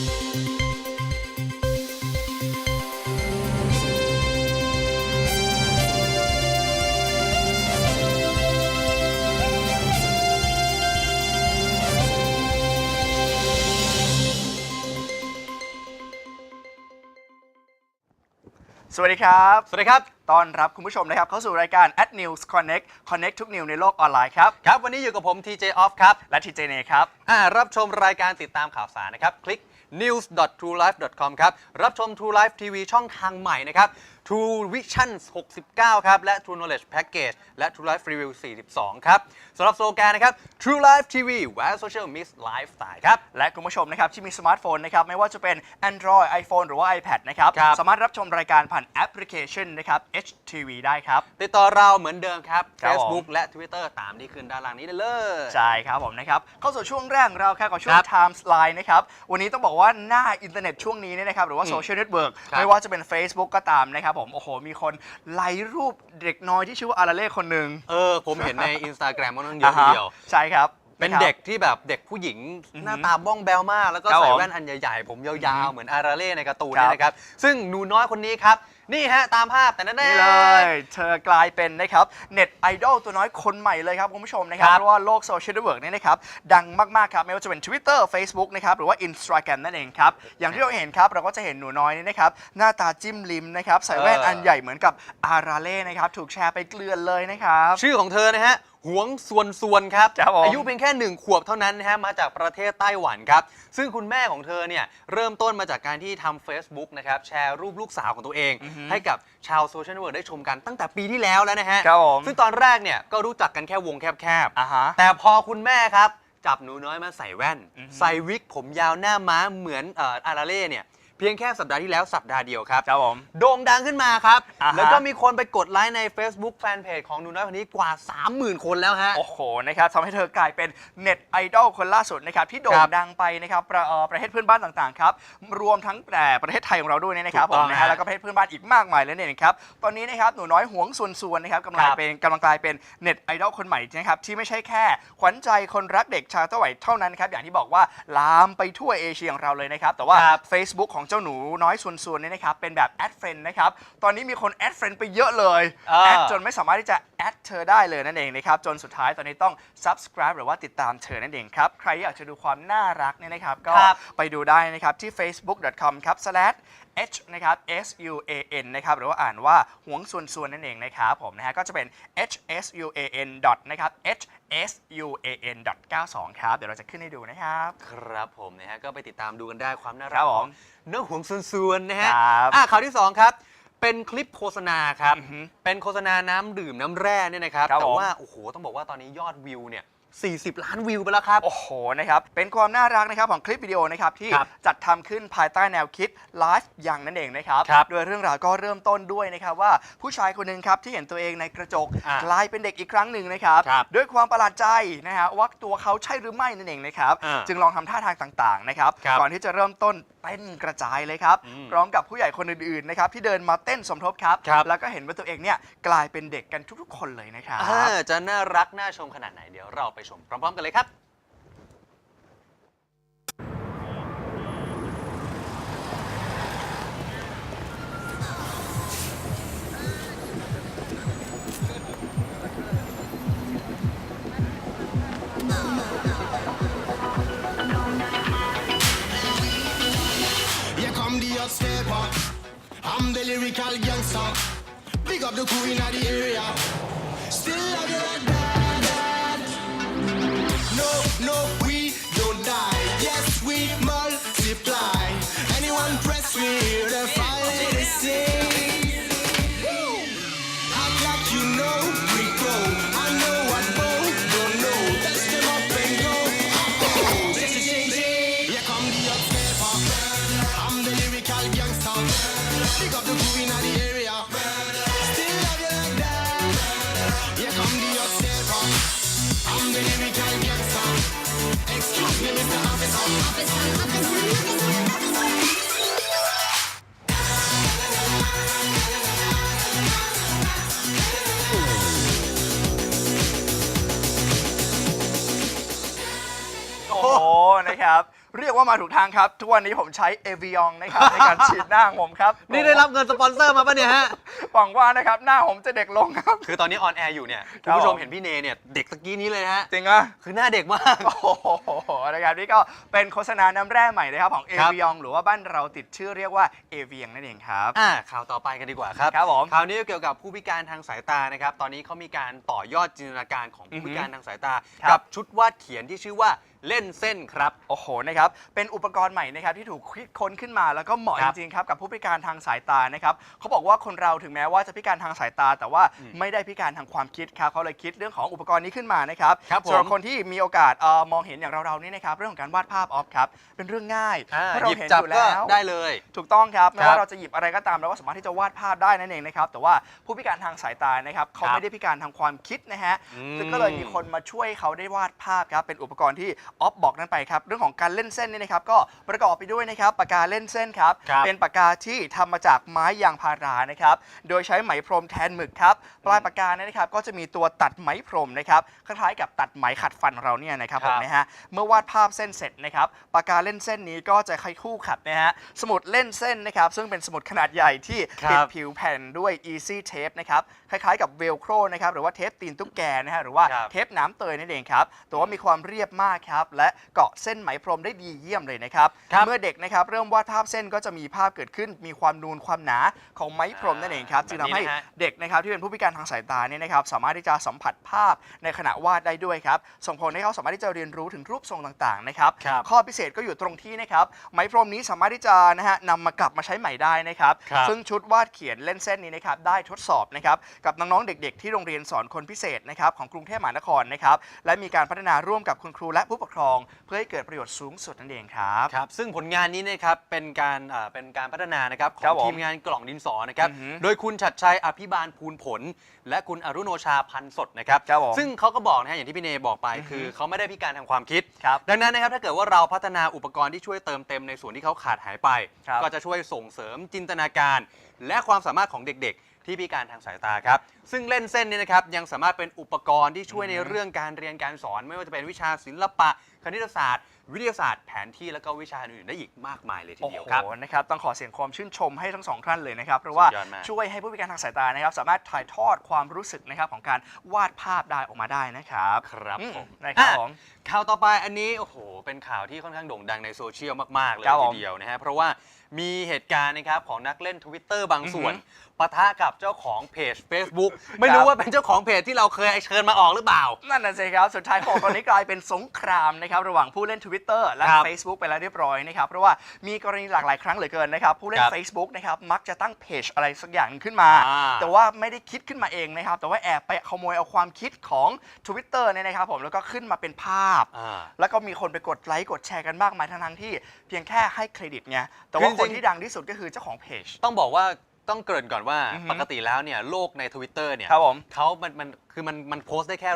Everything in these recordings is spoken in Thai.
วัสดีครับ สวัสดีครับ ต้อนรับคุณผู้ชมนะครับเข้าสู่รายการ at news connect connect ทุกนิวในโลกออนไลน์ครับ ครับ วันนี้อยู่กับผม TJ Off ครับ และทีเจเนครับ อ่า รับชมรายการติดตามข่าวสารนะครับ คลิก news.truelife.com ครับ รับชม True Life TV ช่องทางใหม่นะครับ True Vision 69 ครับ และ True Knowledge Package และ True Life Review 42 ครับสำหรับโซลแกนนะครับ True Life TV where social meets lifestyle ครับ และคุณผู้ชมนะครับ ที่มีสมาร์ทโฟนนะครับ ไม่ว่าจะเป็น Android iPhone หรือว่า iPad นะครับ ครับ สามารถรับชมรายการผ่านแอปพลิเคชันนะครับ HTV ได้ครับ ติดต่อเราเหมือนเดิมครับ ครับผม Facebook และ Twitter ตามที่ขึ้นด้านล่างนี้ได้เลย ใช่ครับผมนะครับ เข้าสู่ช่วงแรกของเราครับกับช่วคงรับ Times Line นะครับ วันนี้ต้องบอกว่าหน้าอินเทอร์เน็ตช่วงนี้เนี่ยนะครับ หรือว่าอืมโซเชียลเน็ตเวิร์กครับไม่ว่าจะเป็น Facebook ก็ตามนะครับผมโอ้โห มีคนไลค์รูปเด็กน้อยที่ชื่อว่าอาราเล่คนหนึ่งเออ ผมเห็นใน Instagram มันต้องเยอะทีเดียวใช่ครับ เป็นนะครับเด็กที่แบบเด็กผู้หญิงอือหือหน้าตาบ้องแบวมาก แล้วก็ครับใส่ผมแว่นอันใหญ่ๆ ผมยาวๆ เหมือนอาราเล่ในการ์ตูนครับเนี่ยนะครับ ซึ่งหนูน้อยคนนี้ครับ นี่ฮะตามภาพแต่นั่นนี่เลย เธอกลายเป็นนะครับเน็ตไอดอลตัวน้อยคนใหม่เลยครับคุณผู้ชมนะครับครับเพราะว่าโลกโซเชียลเน็ตเวิร์กเนี่ยนะครับดังมากๆครับไม่ว่าจะเป็น Twitter Facebook นะครับหรือว่า Instagram นั่นเองครับ อย่างที่เราเห็นครับเราก็จะเห็นหนูน้อยนี่นะครับหน้าตาจิ้มลิมนะครับใส่แว่นเอออัอันใหญ่เหมือนกับอาราเล่นะครับถูกแชร์ไปเกลือนเลยนะครับชื่อของเธอนะฮะ หวงส่วนส่วนครับครับผมอายุเพียงแค่หนึ่งขวบเท่านั้นนะฮะมาจากประเทศไต้หวันครับ ซึ่งคุณแม่ของเธอเนี่ยเริ่มต้นมาจากการที่ทำ Facebook นะครับแชร์รูปลูกสาวของตัวเอง อือฮึ ให้กับชาวโซเชียลเน็ตเวิร์กได้ชมกันตั้งแต่ปีที่แล้วแล้วนะฮะ ครับผมซึ่งตอนแรกเนี่ยก็รู้จักกันแค่วงแคบๆอ่าฮะแต่พอคุณแม่ครับ จับหนูน้อยมาใส่แว่น อือฮึ ใส่วิกผมยาวหน้าม้าเหมือนเอ่ออาราเล่เนี่ย เพียงแค่สัปดาห์ที่แล้วสัปดาห์เดียวครับ ครับผม โด่งดังขึ้นมาครับ อ่าฮะ แล้วก็มีคนไปกดไลค์ใน Facebook Fanpage ของหนูน้อยคนนี้กว่า 30,000 คนแล้วฮะ โอ้โหนะครับทำให้เธอกลายเป็นเน็ตไอดอลคนล่าสุดนะครับที่โด่คงรับดังไปนะครับประเอ่อประเทศเพื่อนบ้านต่างๆครับรวมทั้งแต่ประเทศไทยของเราด้วยนะครับถูกผต้มองนะฮะฮะแล้วก็ประเทศเพื่อนบ้านอีกมากมายเลยเนี่ยนะครับตอนนี้นะครับหนูน้อยหวงส่วนๆนะครับกำลังครับ เป็นกำลังกลายเป็นเน็ตไอดอลคนใหม่นะครับที่ไม่ใช่แค่ ขวัญใจคนรักเด็กชาวไต้หวันเท่านั้นครับอย่างที่บอกว่าลามไปทั่วเอเชียของเราเลยนะครับแต่ว่า ครับ Facebook ของเจ้าหนูน้อยส่วนๆเนี่ยนะครับเป็นแบบแอดเฟรนด์นะครับตอนนี้มีคนแอดเฟรนด์ไปเยอะเลยเออ แอดจนไม่สามารถที่จะแอดเธอได้เลยนั่นเองนะครับจนสุดท้ายตอนนี้ต้อง subscribe หรือว่าติดตามเธอนั่นเองครับใครอยากจะดูความน่ารักเนี่ยนะครับก็ครับ ไปดูได้นะครับที่ facebook.com ครับ slash h นะครับ s u a n นะครับหรือว่าอ่านว่าหวงส่วนส่วนนั่นเองนะครับผมนะฮะก็จะเป็น h s u a n dot นะครับ h s u a n dot 92ครับ เดี๋ยวเราจะขึ้นให้ดูนะครับ ครับผมนะฮะก็ไปติดตามดูกันได้ความน่าครัรักบผมของเนื้อหวงส่วนๆนะฮะครับอะข่าวที่ 2 ครับ เป็นคลิปโฆษณาครับอือฮึเป็นโฆษณาน้ำดื่มน้ำแร่เนี่ยนะครับครับแต่ผมว่า โอ้โห ต้องบอกว่าตอนนี้ยอดวิวเนี่ย 40 ล้านวิวไปแล้วครับ โอ้โหนะครับเป็นความน่ารักนะครับของคลิปวิดีโอนะครับที่ครับจัดทำขึ้นภายใต้แนวคิด Life ยังนั่นเองนะครับ ครับโดยเรื่องราวก็เริ่มต้นด้วยนะครับว่าผู้ชายคนหนึ่งครับที่เห็นตัวเองในกระจกอะกลายเป็นเด็กอีกครั้งหนึ่งนะครับ ครับด้วยความประหลาดใจนะฮะว่าตัวเขาใช่หรือไม่นั่นเองนะครับ อะจึงลองทำท่าทางต่างๆนะครับครับก่อนที่จะเริ่มต้นเต้นกระจายเลยครับอืมพร้อมกับผู้ใหญ่คนอื่นๆนะครับที่เดินมาเต้นสมทบครับ ครับ แล้วก็เห็นว่าตัวเองเนี่ยกลายเป็นเด็กกันทุกๆ คนเลยนะครับ เออจะน่ารักน่าชมขนาดไหนเดี๋ยวเราไปชมพร้อม ๆ กันเลยครับ Here come the hot stepper. I'm the lyrical gangster. Big up the crew in the area. No, no, we don't die. Yes, we multiply. Anyone press me, the fire sing. Act like you know we go. โอ้โหนะครับ เรียกว่ามาถูกทางครับ ทุกวันนี้ผมใช้เอวิองนะครับ ในการฉีดหน้าของผมครับ นี่ได้รับเงินสปอนเซอร์มาปะเนี่ยฮะ หวังว่านะครับหน้าผมจะเด็กลงครับ คือตอนนี้ออนแอร์อยู่เนี่ยคคุรับณผู้ชมผมเห็นพี่เนเนี่ยเด็กตะกี้นี้เลยนะฮะจริงอะคือหน้าเด็กมาก โอ้โหนะครับนี่ก็เป็นโฆษณาน้ำแร่ใหม่นะครับของเอครับ วิองหรือว่าบ้านเราติดชื่อเรียกว่าเอเวียงนั่นเองครับ อ่าข่าวต่อไปกันดีกว่าครับครับผมข่าวนี้เกี่ยวกับผู้พิการทางสายตานะครับ ตอนนี้เขามีการต่อยอดจินตนาการของผู้พิการทางสายตา ครับ กับชุดวาดเขียนที่ชื่อว่าเล่นเส้นครับ โอ้โหนะครับเป็นอุปกรณ์ใหม่นะครับที่ถูกคิดค้นขึ้นมาแล้วก็เหมาะครัจบริงๆครับกับผู้พิการทางสายตานะครับเขาบอกว่าคนเราถึงแม้ว่าจะพิการทางสายตา แต่ว่าไม่ได้พิการทางความคิดครับเขาเลยคิดเรื่องของอุปกรณ์นี้ขึ้นมานะครับครับผม สำหรับคนที่มีโอกาสเอ่อมองเห็นอย่างเราๆนี่นะครับเรื่องของการวาดภาพออฟครับเป็นเรื่องง่ายอ่าเพราะเราหยิบเห็นจับอยู่ก็แล้ว ได้เลย ถูกต้องครับไม่ครับว่าเราจะหยิบอะไรก็ตามเราก็สามารถที่จะวาดภาพได้นั่นเองนะครับแต่ว่าผู้พิการทางสายตานะครับเขาครับไม่ได้พิการทางความคิดนะฮะอืมซึ่งก็เลยมีคนมาช่วยเขาได้วาดภาพครับเป็นอุปกรณ์ที่ออฟบอกนั่นไปครับเรื่องของการเล่นเส้นนี่นะครับก็ประกอบไปด้วยนะครับปากกาเล่นเส้นครับครับเป็นปากกาที่ทำมาจากไม้ยางพารานะครับโดยใช้ไหมพรมแทนหมึกครับ ปลายปากกาเนี่ยนะครับก็จะมีตัวตัดไหมพรมนะครับคล้ายๆกับตัดไหมขัดฟันเราเนี่ยนะครับผมนะฮะเมื่อวาดภาพเส้นเสร็จนะครับปากกาเล่นเส้นนี้ก็จะค่อยคู่ขัดนะฮะสมุดเล่นเส้นนะครับซึ่งเป็นสมุดขนาดใหญ่ที่ครับ ติดผิวแผ่นด้วย easy tape นะครับคล้ายๆกับเวลโครนะครับหรือว่าเทปตีนตุ๊กแกนะฮะหรือว่า ครับ เทปน้ำเตยนั่นเองครับ แต่ว่ามีความเรียบมากครับ และเกาะเส้นไหมพรมได้ดีเยี่ยมเลยนะครับ ครับเมื่อเด็กนะครับเริ่มวาดภาพเส้นก็จะมีภาพเกิดขึ้น มีความนูนความหนาของไหมพรมนั่นเองครับอ่าจึงทำให้แบบนี้นะฮะ เด็กนะครับที่เป็นผู้พิการทางสายตาเนี่ยนะครับสามารถที่จะสัมผัสภาพในขณะวาดได้ด้วยครับส่งผลให้เขาสามารถที่จะเรียนรู้ถึงรูปทรงต่างๆนะครับ ครับ ข้อพิเศษก็อยู่ตรงที่นะครับไหมพรมนี้สามารถที่จะนะฮะนำมากลับมาใช้ใหม่ได้นะครับ ครับซึ่งชุดวาดเขียนเล่นเส้นนี้นะครับได้ทดสอบนะครับกับน้องๆเด็ก ๆ ที่โรงเรียนสอนคนพิเศษนะครับของกรุงเทพมหานครนะครับและมีการพัฒนาร่วมกับคุณครูและผู้ปกครอง เพื่อให้เกิดประโยชน์สูงสุดนั่นเองครับ ครับ ซึ่งผลงานนี้นะครับเป็นการอ่าเป็นการพัฒนานะครับขครัอบงผมทีมงานกล่องดินสอนะครับ อือหือโดยคุณชัดชัยอภิบาลภูลผล และคุณอรุโนชาพันธ์สดนะครับ ครับผมซึ่งเขาก็บอกนะฮะอย่างที่พี่เนบอกไปอือหือคือเขาไม่ได้พิการทางความคิด ครับ ดังนั้นนะครับถ้าเกิดว่าเราพัฒนาอุปกรณ์ที่ช่วยเติมเต็มในส่วนที่เขาขาดหายไป ครับ ก็จะช่วยส่งเสริมจินตนาการ และความสามารถของเด็กๆ ที่พิการทางสายตาครับ ซึ่งเล่นเส้นนี้นะครับยังสามารถเป็นอุปกรณ์ที่ช่วยในเรื่องการเรียนการสอน ไม่ว่าจะเป็นวิชาศิลปะ คณิตศาสตร์ วิทยาศาสตร์แผนที่แล้วก็วิชาอื่นๆได้อีกมากมายเลยทีโอ้เดียวโหครับนะครับต้องขอเสียงความชื่นชมให้ทั้งสองท่านเลยนะครับ เพราะว่าสุดยอดมาก ช่วยให้ผู้พิการทางสายตานะครับ สามารถถ่ายทอดความรู้สึกนะครับของการวาดภาพได้ออกมาได้นะครับครับอืผมนะครับอะผม ข่าวต่อไปอันนี้โอ้โหเป็นข่าวที่ค่อนข้างโด่งดังในโซเชียลมาก ๆ เลยครับผมทีเดียวนะฮะเพราะว่ามีเหตุการณ์นะครับของนักเล่น Twitter บางส่วนอือหืปะทะกับเจ้าของเพจ Facebook ไม่รู้ว่าเป็นเจ้าของเพจที่เราเคยเชิญมาออกหรือเปล่า นั่นน่ะสิครับสุดท้ายของตอนนี้กลายเป็นสงครามนะครับระหว่างผู้เล่น Twitter และครับ Facebook ไปแล้วเรียบร้อยนะครับเพราะว่ามีกรณีหลากหลายครั้งเหลือเกินนะครับผู้เล่นครับ Facebook นะครับมักจะตั้งเพจอะไรสักอย่างหนึ่งขึ้นมาอ่าแต่ว่าไม่ได้คิดขึ้นมาเองนะครับแต่ว่าแอบไปขโมยเอาความคิดของ Twitter เนี่ยนะครับผมแล้วก็ขึ้นมาเป็นภาพอ่าแล้วก็มีคนไปกดไลค์กดแชร์กันมากมายทั้งๆที่เพียงแค่ให้เครดิตไงแต่คือว่าจริงคนที่ดังที่สุดก็คือเจ้าของเพจ ต้องบอกว่าต้องเกริ่นก่อนว่าอือหือปกติแล้วเนี่ยโลกใน Twitter เนี่ยครับผม เขามันมันคือมันมันโพสต์ได้แค่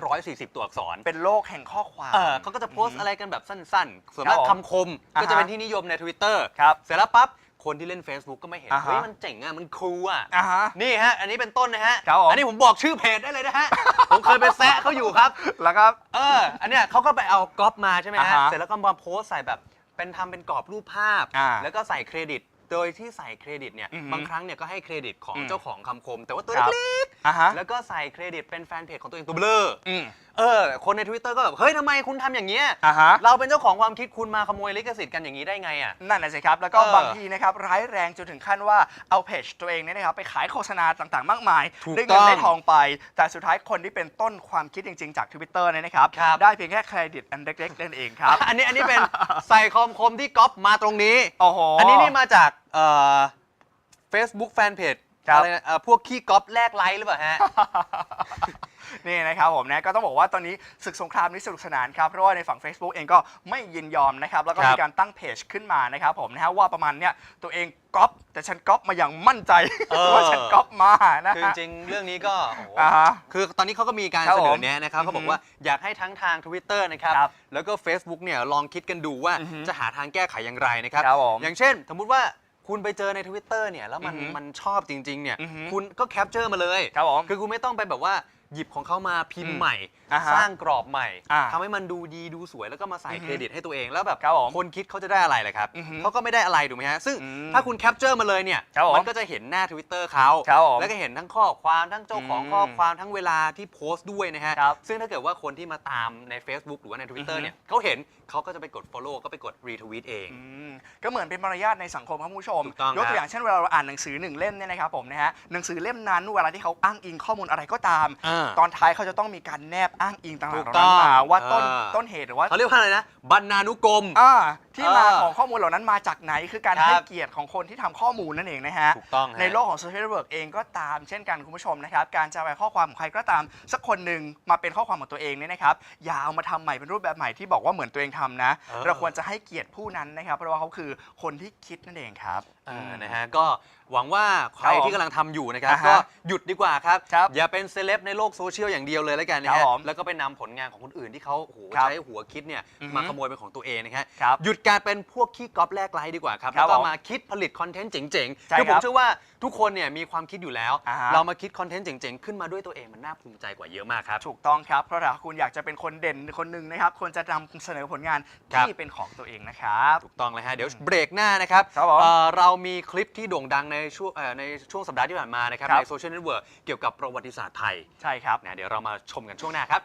140 ตัวอักษรเป็นโลกแห่งข้อความ เออเขาก็จะโพสต์อะไรกันแบบสั้นๆ ส่วนครัมาบกผมคำคมอ่าก็จะฮะเป็นที่นิยมใน Twitter ครับเสร็จแล้วปั๊บ คนที่เล่น Facebook ก็ไม่เห็น อ่าฮะ เฮ้ย มันเจ๋งอะ มันคูลอะ อ่าฮะ นี่ฮะ อันนี้เป็นต้นนะฮะ ครับผม อันนี้ผมบอกชื่อเพจได้เลยนะฮะ ผมเคยไปแซะเขาอยู่ครับ แล้วก็ เออ อันเนี้ยเขาก็ไปเอาก๊อปมาใช่ไหมอ่าฮะฮะ เสร็จแล้วก็มาโพสต์ใส่แบบ เป็นทำเป็นกรอบรูปภาพ อ่าแล้วก็ใส่เครดิต โดยที่ใส่เครดิตเนี่ย อือหือบางครั้งเนี่ยก็ให้เครดิตของอืมเจ้าของคำคม แต่ว่าตัวครับ เล็กอ่าฮะๆแล้วก็ใส่เครดิตเป็นแฟนเพจของตัวเองตัวเบลออืมเออ คนใน Twitter ก็แบบ เฮ้ยทำไมคุณทำอย่างเงี้ย อ่าฮะ เราเป็นเจ้าของความคิดคุณมาขโมยลิขสิทธิ์กันอย่างนี้ได้ไงอะ นั่นน่ะสิครับ แล้วก็เออบางทีนะครับร้ายแรงจนถึงขั้นว่าเอาเพจตัวเองเนี่ยนะครับไปขายโฆษณาต่างๆ มากมายถูกได้เงิต้นองได้ทองไป แต่สุดท้ายคนที่เป็นต้นความคิดจริง ๆ จาก Twitter เนี่ยนะครับ ครับ ได้เพียงแค่เครดิตอันเล็กๆนั่นเองครับ อันนี้อันนี้เป็น ใส่คอมคมที่ก๊อปมาตรงนี้ โอ้โห อันนี้นี่มาจากเอ่อ Facebook Fanpage ครับ อะไรนะเอ่อพวกขี้ก๊อปแลกไลค์หรือเปล่าฮะ นี่นะครับผมนะก็ต้องบอกว่าตอนนี้ศึกสงครามนี้สนุกสนานครับเพราะว่าในฝั่ง Facebook เองก็ไม่ยินยอมนะครับแล้วก็ครับมีการตั้งเพจขึ้นมานะครับผมนะฮะว่าประมาณเนี้ยตัวเองก๊อปแต่ฉันก๊อปมาอย่างมั่นใจเออ ว่าฉันก๊อปมานะคือฮะจริงๆเรื่องนี้ก็โอ้โหอ่าฮะ คือตอนนี้เขาก็มีการครับเสนผอมแนะนะครับอือฮึเขาบอกว่าอยากให้ทั้งทาง Twitter นะครับครับแล้วก็ Facebook เนี่ยลองคิดกันดูว่าอือฮึจะหาทางแก้ไขอย่างไรนะครับ ครับผมอย่างเช่น สมมุติว่าคุณไปเจอใน Twitter เนี่ยแล้วมันอือฮึมันชอบจริงๆเนี่ยอือฮึคุณก็แคปเจอร์มาเลย ครับผม คือคุณไม่ต้องไปแบบว่า หยิบของเขามาพิมอืพ์มใหม่ อ่าฮะสร้างกรอบใหม่อ่าทำให้มันดูดีดูสวยแล้วก็มาใส่อือฮึเครดิตให้ตัวเองแล้วแบบครับผมคนคิดเขาจะได้อะไรเลยครับอือฮึเขาก็ไม่ได้อะไรถูกไหมฮะซึ่งอืมถ้าคุณแคปเจอร์มาเลยเนี่ยครับผมมันก็จะเห็นหน้า Twitter เขาครับผมแล้วก็เห็นทั้งข้อความทั้งเจ้าของอืมข้อความทั้งเวลาที่โพสต์ด้วยนะฮะครับซึ่งถ้าเกิดว่าคนที่มาตามใน Facebook หรือว่าใน Twitter อือฮึ เนี่ยเขาเห็นเขาก็จะไปกด Follow ก็ไปกด Retweet เอง อืมก็เหมือนเป็นมารยาทในสังคมครับคุณผู้ชม ถูกต้องยกตัวครับอย่างเช่นเวลาเราอ่านหนังสือหนึ่งเล่มเนี่ยนะครับผมนะฮะหนังสือเล่มนั้นเวลาที่เขาอ้างอิงข้อมูลอะไรก็ตาม อ่าตอนท้ายเขาจะต้องมีการแนบอ้างอิงต่างๆถูเหกล่าต้นั้อนง มาว่าต้นอ่าต้นเหตุหรือว่า เขาเรียกว่าอะไรนะบรรณานุกรม อ่า ที่มาเออของข้อมูลเหล่านั้นมาจากไหน คือการครับให้เกียรติของคนที่ทำข้อมูลนั่นเองนะฮะ ถูกต้องฮะ ในโลกของโซเชียลเน็ตเวิร์กเองก็ตามเช่นกันคุณผู้ชมนะครับ การจะไปข้อความของใครก็ตาม สักคนหนึ่งมาเป็นข้อความของตัวเองเนี่ยนะครับ อย่าเอามาทำใหม่เป็นรูปแบบใหม่ที่บอกว่าเหมือนตัวเองทำนะ เออ เราควรจะให้เกียรติผู้นั้นนะครับ เพราะว่าเขาคือคนที่คิดนั่นเองครับ เออนะฮะก็หวังว่าใครครับผมที่กำลังทำอยู่นะครับ อ่าฮะก็หยุดดีกว่าครับ ครับอย่าเป็นเซเลบในโลกโซเชียลอย่างเดียวเลยแล้วกันนะครัฮะบผมแล้วก็ไปนำผลงานของคนอื่นที่เขาโอ้โหครับใช้หัวคิดเนี่ยอือฮึ มาขโมยเป็นของตัวเองนะฮะครับ หยุดการเป็นพวกขี้ก๊อปแลกไลค์ดีกว่าครับครัแล้บวก็ผมมาคิดผลิตคอนเทนต์เจ๋งใช่ๆคือผครัมบเชื่อว่าทุกคนเนี่ยมีความคิดอยู่แล้ว อ่าฮะ เรามาคิดคอนเทนต์เจ๋งๆขึ้นมาด้วยตัวเองมันน่าภูมิใจกว่าเยอะมากครับ ถูกต้องครับ เพราะถ้าคุณอยากจะเป็นคนเด่นคนหนึ่งนะครับควรจะนำเสนอผลงานครับ ที่เป็นของตัวเองนะครับ ถูกต้องเลยฮะเดี๋ยวเบรกหน้านะครับครับผมเอ่อเรามีคลิปที่โด่งดังในช่วงเอ่อในช่วงสัปดาห์ที่ผ่านมานะครับครับ ในโซเชียลเน็ตเวิร์กเกี่ยวกับประวัติศาสตร์ไทยใช่ครับ นะเดี๋ยวเรามาชมกันช่วงหน้าครับ